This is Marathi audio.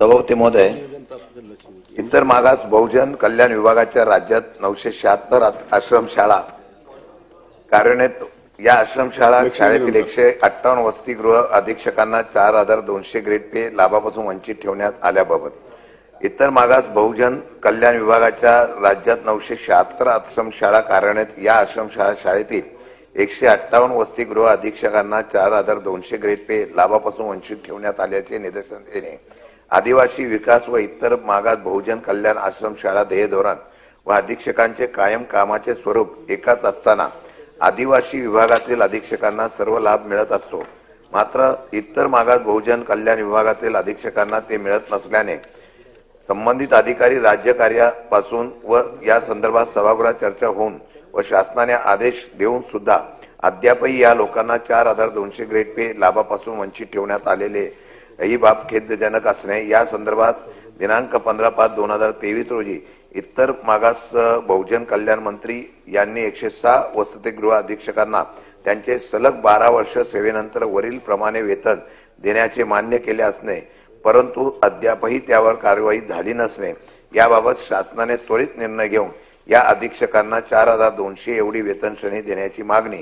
सभापती महोदय इतर मागास बहुजन कल्याण विभागाच्या राज्यात नऊशे शहात्तर आश्रमशाळा कार्यान्वित या आश्रमशाळा शाळेतील एकशे अठ्ठावन्न वसतिगृह अधीक्षकांना चार हजार दोनशे ग्रेड पे लाभापासून वंचित ठेवण्यात आल्याबाबत. इतर मागास बहुजन कल्याण विभागाच्या राज्यात नऊशे शहात्तर आश्रमशाळा कार्यान्वित या आश्रमशाळा शाळेतील एकशे अठ्ठावन्न वसतिगृह अधीक्षकांना चार हजार दोनशे ग्रेड पे लाभापासून वंचित ठेवण्यात आल्याचे निदर्शन आदिवासी विकास व इतर मागास बहुजन कल्याण आश्रमशाळा ध्येय धोरण व अधीक्षकांचे कायम कामाचे स्वरूप एकाच असताना आदिवासी विभागातील अधीक्षकांना सर्व लाभ मिळत असतो. मात्र इतर मागास बहुजन कल्याण विभागातील अधीक्षकांना ते मिळत नसल्याने संबंधित अधिकारी राज्य कार्यापासून व या संदर्भात सभागृहात चर्चा होऊन व शासनाने आदेश देऊन सुद्धा अद्यापही या लोकांना चार हजार दोनशे ग्रेड पे लाभापासून वंचित ठेवण्यात आलेले ही बाब खेदजनक असणे या संदर्भात दिनांक पंधरा पाच दोन हजार तेवीस रोजी इतर मागास बहुजन कल्याण मंत्री यांनी एकशे सहा वसतिगृह अधीक्षकांना त्यांचे सलग बारा वर्ष सेवेनंतर वरील प्रमाणे वेतन देण्याचे मान्य केले असणे परंतु अद्यापही त्यावर कारवाई झाली नसणे. याबाबत शासनाने त्वरित निर्णय घेऊन या अधीक्षकांना चार हजार दोनशे एवढी वेतन श्रेणी देण्याची मागणी